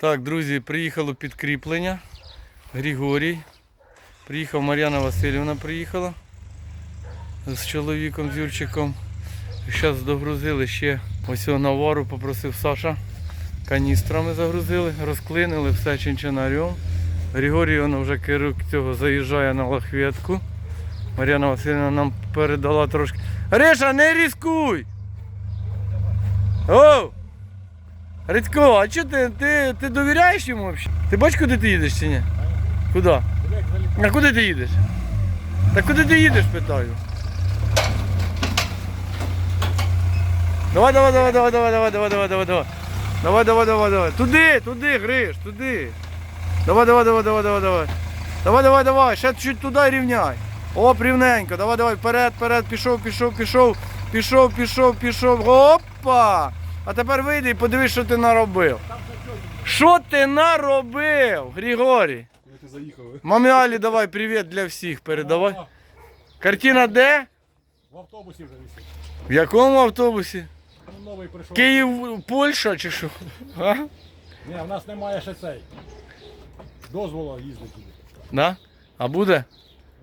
Так, друзі, приїхало підкріплення. Григорій. Приїхав Мар'яна Васильівна приїхала з чоловіком, з Юрчиком. Зараз догрузили ще ось навару, попросив Саша. Каністрами загрузили, розклинили все чинчинарем. Григорій воно вже керук цього заїжджає на лахветку. Мар'яна Васильівна нам передала трошки. Гриша, не різкуй! О! Редько, а що ти, ти, ти довіряєш йому взагалі? Ти бачиш, куди ти їдеш чи ні? Куди? А куди ти їдеш? Та куди ти їдеш, питаю. Давай, давай, давай, давай, давай, давай, давай, давай, давай, давай. Давай, давай, давай, давай. Туди, туди, Гриш, туди. Давай, давай, давай, давай, давай, давай. Давай, давай, давай. Ще чуть туди рівняй. Оп, рівненько. Давай, давай, вперед, вперед, пішов, пішов, пішов, пішов, пішов, пішов. Опа! А тепер вийди і подивись, що ти наробив. Що ти наробив, Григорій? Коли Мамі Алі, давай привіт для всіх передавай. Картина де? в автобусі вже висить. В якому автобусі? Ну, новий прийшов. Київ, Польща чи що? А? Ні, в нас немає ще цей. Дозволу їздити. Да? А буде?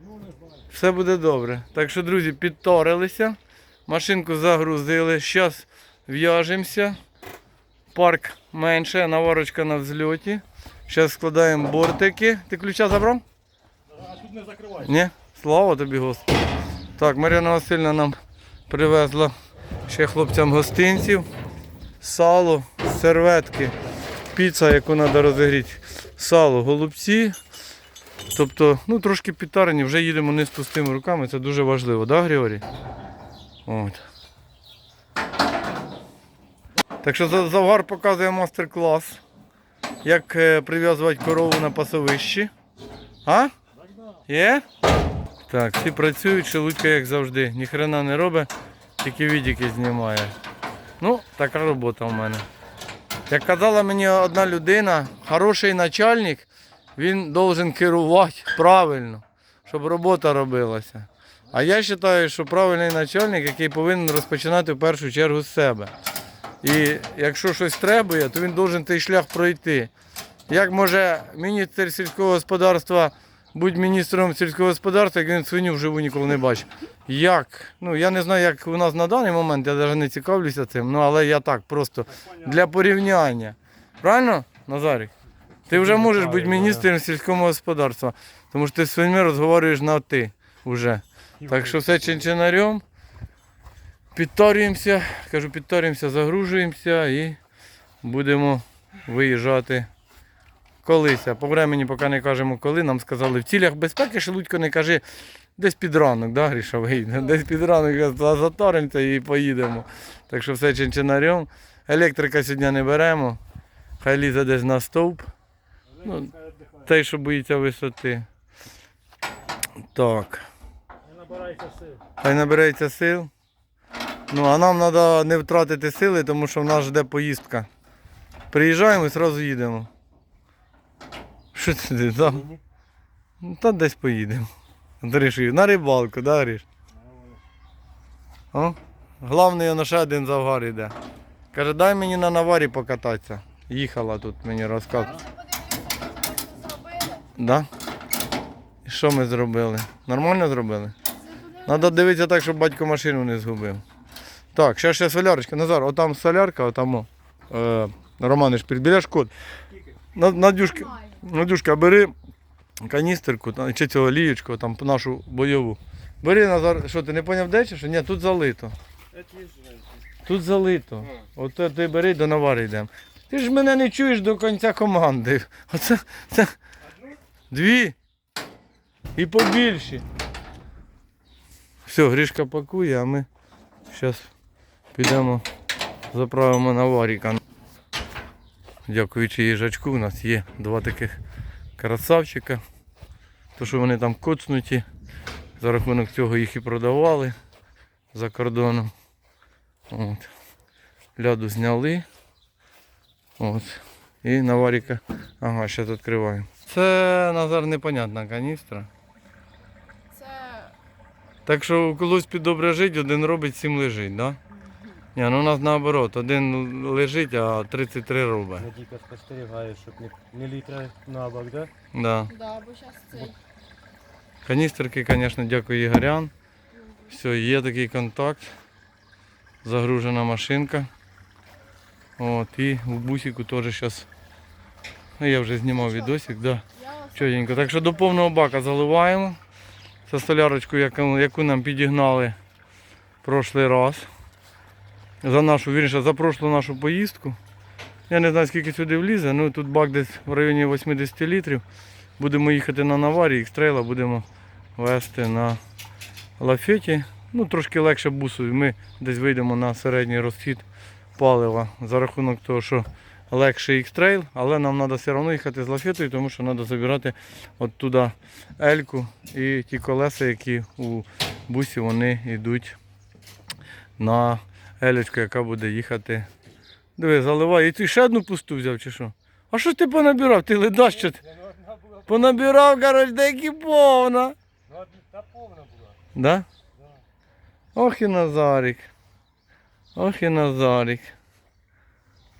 Ну не знаю. Все буде добре. Так що, друзі, підторилися, машинку загрузили, зараз в'яжемося. Парк менше, наварочка на взльоті. Зараз складаємо бортики. Ти ключа забрав? А тут не закривай. Ні? Слава тобі, Господи. Так, Мар'яна Васильівна нам привезла ще хлопцям гостинців, сало, серветки, піца, яку треба розігріти, сало, голубці. Тобто, ну трошки підтарені, вже їдемо не з пустими руками, це дуже важливо, так, да, Григорій? От. Так що Завгар показує мастер-клас, як е, прив'язувати корову на пасовищі. А? Є? Так, всі працюють, шелудька як завжди. Ніхрена не робить, тільки відіки знімає. Ну, така робота в мене. Як казала мені одна людина, хороший начальник, він должен керувати правильно, щоб робота робилася. А я вважаю, що правильний начальник, який повинен розпочинати в першу чергу з себе. І якщо щось требує, то він должен цей шлях пройти. Як може міністр сільського господарства бути міністром сільського господарства, як він свиню вживу ніколи не бачив? Як? Ну я не знаю, як у нас на даний момент, я навіть не цікавлюся цим, ну але я так просто для порівняння. Правильно, Назарик? Ти вже можеш бути міністром сільського господарства, тому що ти з свиньми розговорюєш на ти вже. Так що все чинчинарем. Підторюємося, кажу, підторюємося, загружуємося і будемо виїжджати колись. А по времені, поки не кажемо коли, нам сказали в цілях безпеки, Шелудько не кажи, десь під ранок, да, Гріша, вийде. Десь під ранок за- заторимося і поїдемо. Так що все чинчинарем. Електрика сьогодні не беремо. Хай лізе десь на стовп. Ну, той, що боїться висоти. Так. Хай набереться сил. Ну, а нам треба не втратити сили, тому що в нас жде поїздка. Приїжджаємо і одразу їдемо. Що ти там? Ну, Та десь поїдемо. Гриш, на рибалку, да, Гриш? О? Главний воно ще один завгар йде. Каже, дай мені на наварі покататися. Їхала тут мені розказує. Да? І що ми зробили? Нормально зробили? Треба дивитися так, щоб батько машину не згубив. Так, ще ще солярочка. Назар, отам солярка, отам. о. Е, Романиш, біля шкод. На- Надюшка, Надюшка, бери каністерку та- чи цю олієчку, там нашу бойову. Бери Назар, що ти не поняв де чи що? Ні, тут залито. Тут залито. От ти- ти бери до навари йдемо. Ти ж мене не чуєш до кінця команди. Оце це. Дві. І побільші. Все, Грішка пакує, а ми зараз підемо заправимо на варіка. Дякуючи їжачку, у нас є два таких красавчика. То, що вони там коцнуті, за рахунок цього їх і продавали за кордоном. От. Ляду зняли. От. І на варіка. Ага, зараз відкриваємо. Це Назар непонятна каністра. Це Так що колись під добре жить, один робить, сім лежить, да? Ні, ну у нас наоборот, один лежить, а 33 робить. Надійка спостерігає, щоб не, не літра на бок, да? Да. Да, бо зараз цей. Каністерки, звісно, дякую Ігорян. Все, є такий контакт. Загружена машинка. От, і в бусику теж зараз. Ну, я вже знімав відосик, да. Чотенько. Так що до повного бака заливаємо. Це столярочку, яку, яку нам підігнали прошлий раз. За нашу, вірніше, за прошлу нашу поїздку. Я не знаю, скільки сюди влізе, ну тут бак десь в районі 80 літрів. Будемо їхати на наварі, екстрейла будемо вести на лафеті. Ну, трошки легше бусу. Ми десь вийдемо на середній розхід палива за рахунок того, що легший ікстрейл, але нам треба все одно їхати з лафетою, тому що треба забирати от туди ельку і ті колеса, які у бусі вони йдуть на елечку, яка буде їхати. Диви, заливай. І ти ще одну пусту взяв чи що? А що ти понабирав? Ти ледаш що ти? Понабирав, коротше, деякі повна. та повна була. Да? Ох і Назарик. Ох і Назарик.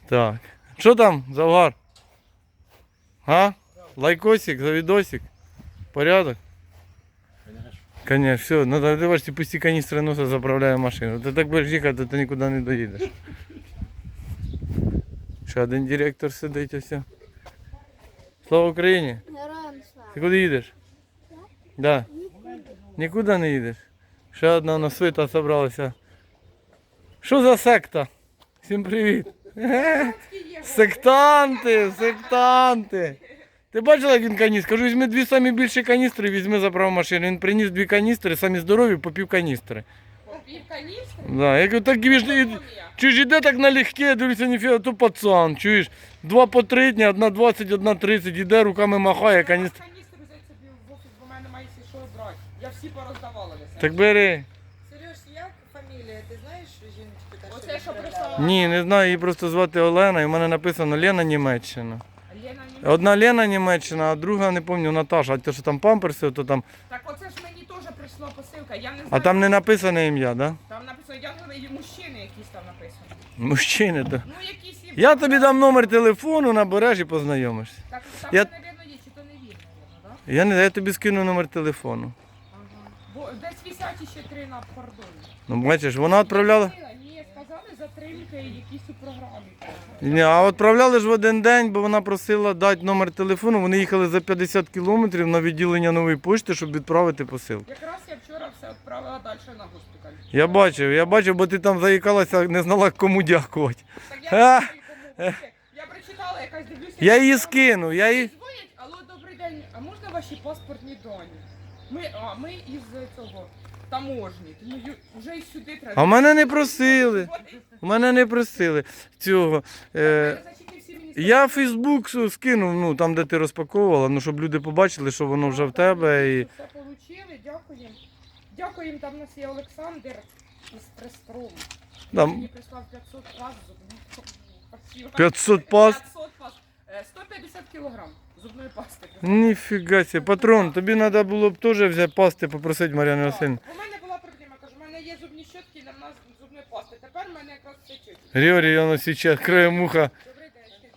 Так. Що там, Завгар? А? Лайкосик, завідосик? Порядок? Конечно, все, надо, ти бачиш, ті пусті каністри носа заправляє машину. Ти так будеш їхати, то ти нікуди не доїдеш. Ще один директор сидить ось. Слава Україні! героям слава. Ти куди їдеш? Да. Нікуди не їдеш. Ще одна на свита зібралася. Що за секта? Всім привіт. Сектанти, сектанти. Ти бачила, як він каністр? Кажу, візьми дві самі більші каністри, візьми заправ машину. Він приніс дві каністри, самі здорові, по пів каністри. Пів каністри? Да, я кажу, так він ж чуєш, іде так налегке, я дивлюся, ніфіга, то пацан, чуєш, два по три дні, одна 20, одна 30, іде, руками махає, каністр. Каністри взяти собі в офіс, бо в мене немає сі що брати. Я всі пороздавала на Так бери. Сереж, як фамілія? Ти знаєш жіночку? та, Оце, що прислала. Ні, не знаю, її просто звати Олена, і в мене написано Лена Німеччина. Одна Лена Німеччина, а друга не пам'ятаю, Наташа, а те, що там памперси, то там. Так оце ж мені теж прийшла посилка. Я не знаю. А там не написане ім'я, да? Там написано янголи і мужчини якісь там написано. Мужчини то. Ну якісь є. Я тобі дам номер телефону, набереш і познайомишся. Так там, Я- я... мабуть, є, чи то не вірно, так? Я не я тобі скину номер телефону. Ага. Бо десь висять ще три на кордоні. Ну бачиш, вона відправляла. Ні, якісь у програмі. Ні, а відправляли ж в один день, бо вона просила дати номер телефону. Вони їхали за 50 кілометрів на відділення нової пошти, щоб відправити посилку. Якраз я вчора все відправила далі на госпіталь. Я бачив, я бачив, бо ти там заїкалася, не знала кому дякувати. Так я, не знаю, кому я прочитала, якась дивлюся. Я її скинув, я її. Дзвонять, алло, добрий день, а можна ваші паспортні дані? Ми, а, ми із цього таможні, тому ю- вже й сюди треба. А в мене не просили. У мене не просили цього. Е, я Фейсбук скинув, ну там, де ти розпаковувала, ну щоб люди побачили, що воно вже в тебе. І... Все отримали, дякуємо. Дякуємо, там у нас є Олександр із Престрому. Там Мені прислав 500 пас зубних. Спасибо. 500 паст? 500 пас. Е, 150 кілограм зубної пасти. Ніфіга себе. Патрон, тобі треба було б теж взяти пасти, попросити Мар'яни Так, Васильівни. У мене була проблема, кажу, у мене є зубні щотки, на нас зубної пасти. Тепер в мене якраз все чуть. Григорій Яносіча, крає муха. Добрий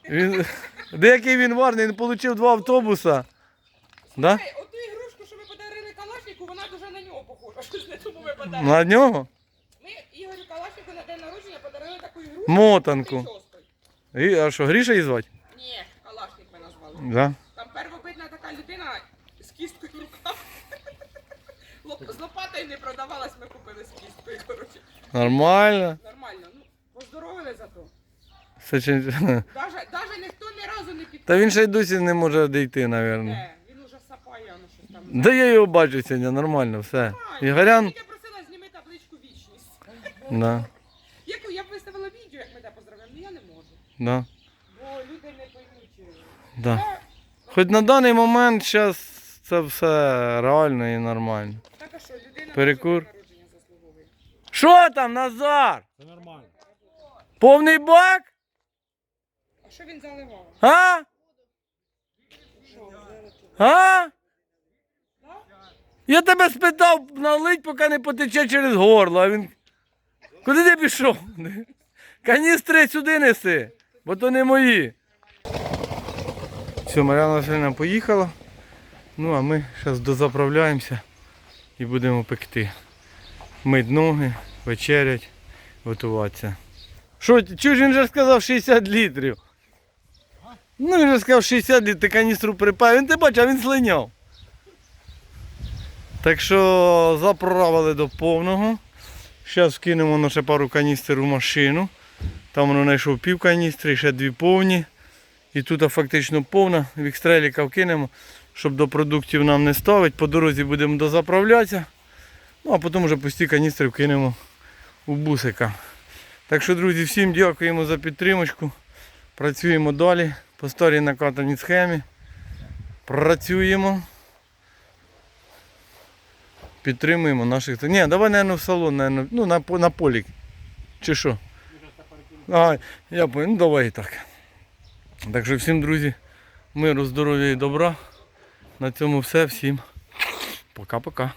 день. Він... Деякий він варний, він отримав два автобуса. Да? Оту ігрушку, що ви подарили Калашнику, вона дуже на нього похожа. Щось не тому ви подарили. На нього? Ми Ігорю Калашнику на день народження подарили таку ігрушку. Мотанку. І, а що, Гріша її звати? Ні, ми. Да. Там первобитна така людина з кісткою в руках. Лоп- З лопатою не продавалась, ми купили з кісткою, коротше. Нормально. Нормально, ну, поздоровили зато. Це чи- Даже, даже ніхто ні разу не підтримав. Та він ще й досі не може дійти, мабуть. Е, Він уже сапає, ну щось там. Да я його бачу сьогодні, нормально, все. Нормально. Ігорян. Я просила зніми табличку вічність. Да, Яку я б виставила відео, як ми тебе поздравляємо, ну я не можу. да, Бо люди не поймуть. е, да. Хоч на даний момент зараз це все реально і нормально. Так а що, людина Перекур. на народження заслуговує. Що там, Назар? Це нормально. Повний бак? А що він заливав? А? А? Я тебе спитав налить, поки не потече через горло, а він. Куди ти пішов? Каністри сюди неси, бо то не мої. Все, Мар'яна Васильівна поїхала. Ну а ми зараз дозаправляємося і будемо пекти. Мить ноги, вечерять, готуватися. Що, чого ж він же сказав 60 літрів? Ну він же сказав 60 літрів, ти каністру припав. Він ти бачив, він слиняв. Так що заправили до повного. Зараз вкинемо ще пару каністр у машину. Там воно знайшов пів каністри, ще дві повні. І тут фактично повна. Вікстреліка вкинемо, щоб до продуктів нам не ставити. По дорозі будемо дозаправлятися. Ну а потім вже пусті каністри вкинемо у бусика. Так що, друзі, всім дякуємо за підтримочку. Працюємо далі по старій накатаній схемі. Працюємо. Підтримуємо наших. Ні, давай, наверное, в салон, наверное, ну, на, на полік. Чи що? А, я понял. Ну давай і так. Так що всім, друзі, миру, здоров'я і добра. На цьому все. Всім пока-пока.